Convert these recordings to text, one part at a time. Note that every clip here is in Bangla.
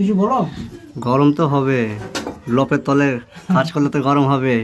কিছু বলো? গরম তো হবে। লোপের তলে কাজ করলে তো গরম হবে।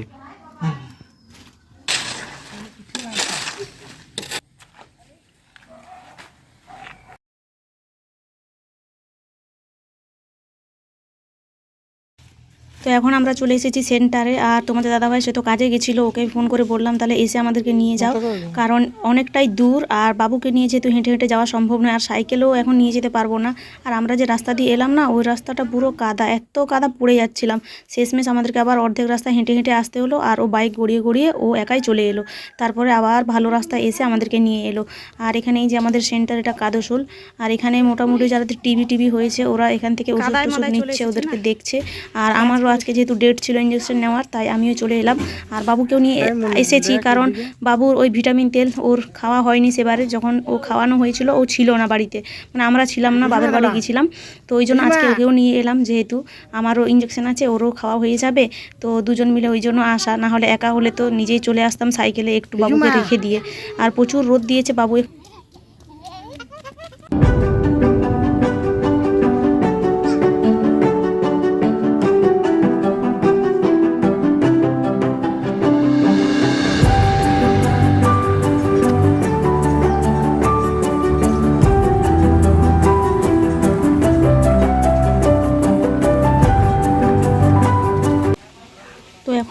তো এখন আমরা চলে এসেছি সেন্টারে। আর তোমাদের দাদাভাই সে তো কাজে গেছিল ওকে ফোন করে বললাম তাহলে এসে আমাদেরকে নিয়ে যাও। কারণ অনেকটাই দূর আর বাবুকে নিয়ে যেহেতু হেঁটে হেঁটে যাওয়া সম্ভব নয় আর সাইকেলেও এখন নিয়ে যেতে পারব না। আর আমরা যে রাস্তা দিয়ে এলাম না ওই রাস্তাটা পুরো কাদা এত কাদা পড়ে যাচ্ছিলাম। শেষমেশ আমাদেরকে আবার অর্ধেক রাস্তা হেঁটে হেঁটে আসতে হলো আর ও বাইক গড়িয়ে গড়িয়ে ও একাই চলে এলো। তারপরে আবার ভালো রাস্তায় এসে আমাদেরকে নিয়ে এলো। আর এখানে এই যে আমাদের সেন্টার এটা কাদোসুল। আর এখানে মোটামুটি যাদের টিভি টিভি হয়েছে ওরা এখান থেকে ওষুধ নিচ্ছে ওদেরকে দেখছে। আর আমারও আজকে যেহেতু ডেট ছিল ইঞ্জেকশন নেওয়ার তাই আমিও চলে এলাম। আর বাবুকেও নিয়ে এসেছি কারণ বাবুর ওই ভিটামিন তেল ওর খাওয়া হয়নি সেবারে যখন ও খাওয়ানো হয়েছিল ও ছিল না বাড়িতে। মানে আমরা ছিলাম না বাবার বাড়ি গিয়েছিলাম তো ওই জন্য আজকে ওকেও নিয়ে এলাম যেহেতু আমারও ইঞ্জেকশন আছে ওরও খাওয়া হয়ে যাবে। তো দুজন মিলে ওই জন্য আসা না হলে একা হলে তো নিজেই চলে আসতাম সাইকেলে একটু বাবুকে রেখে দিয়ে। আর প্রচুর রোদ দিয়েছে বাবু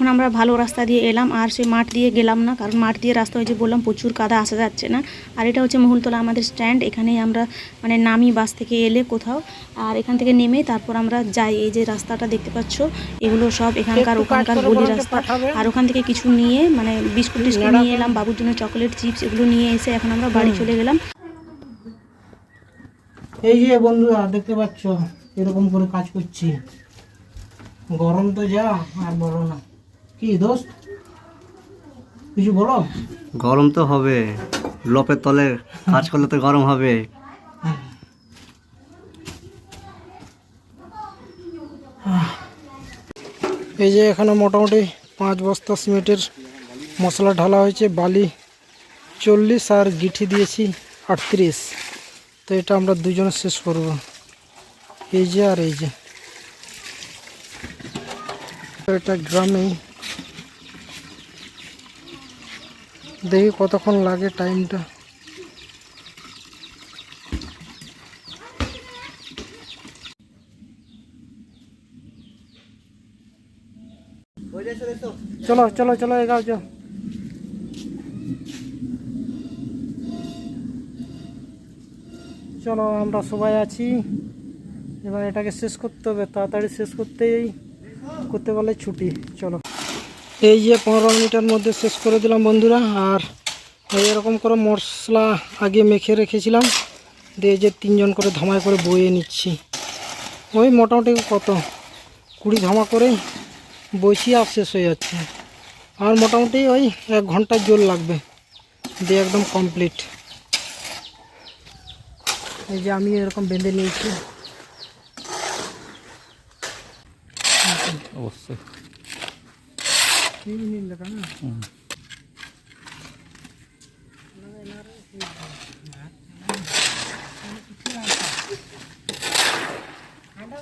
এখন আমরা ভালো রাস্তা দিয়ে এলাম আর সেই মাঠ দিয়ে গেলাম না কারণ মাঠ দিয়ে রাস্তা হয়েছে বললাম প্রচুর কাদা আসা যাচ্ছে না। আর এটা হচ্ছে মহুলতলা আমাদের স্ট্যান্ড এখানেই আমরা মানে নামি বাস থেকে এলে কোথাও আর এখান থেকে নেমে তারপর আমরা যাই। এই যে রাস্তাটা দেখতে পাচ্ছ এগুলো সব এখানকার ওখানকার গলি রাস্তা। আর ওখান থেকে কিছু নিয়ে মানে বিস্কুট টিস্কুট নিয়ে এলাম বাবুর জন্য চকলেট চিপস এগুলো নিয়ে এসে এখন আমরা বাড়ি চলে গেলাম। এই যে বন্ধুরা দেখতে পাচ্ছ এরকম করে কাজ করছি। গরম তো যা আর বলো না। কি দোস্ত? কিছু বলো? গরম তো হবে। লপের তলে কাজ করলে তো গরম হবে। এই যে এখানে মোটামুটি পাঁচ বস্তা সিমেন্টের মশলা ঢালা হয়েছে বালি চল্লিশ আর গিঠি দিয়েছি আটত্রিশ। তো এটা আমরা দুজনে শেষ করব। এই যে আর এই যে। এটা গ্রামেই দেখি কতক্ষণ লাগে টাইমটা। চলো চলো চলো এগাও যাও। চলো, আমরা সবাই আছি। এবার এটাকে শেষ করতে হবে, তাড়াতাড়ি শেষ করতেই করতে পারলে ছুটি, চলো। এই যে পনেরো মিনিটের মধ্যে শেষ করে দিলাম বন্ধুরা, আর এরকম করে মশলা আগে মেখে রেখেছিলাম, দিয়ে যে তিনজন করে ধামাই করে বয়ে নিচ্ছি। ওই মোটামুটি কত? কুড়ি ধামা করে বইছি আর শেষ হয়ে যাচ্ছে। আর মোটামুটি ওই এক ঘণ্টার জল লাগবে, দিয়ে একদম কমপ্লিট। এই যে আমি এরকম বেঁধে নিয়েছি। অবশ্যই। టీవీ కదా అంటే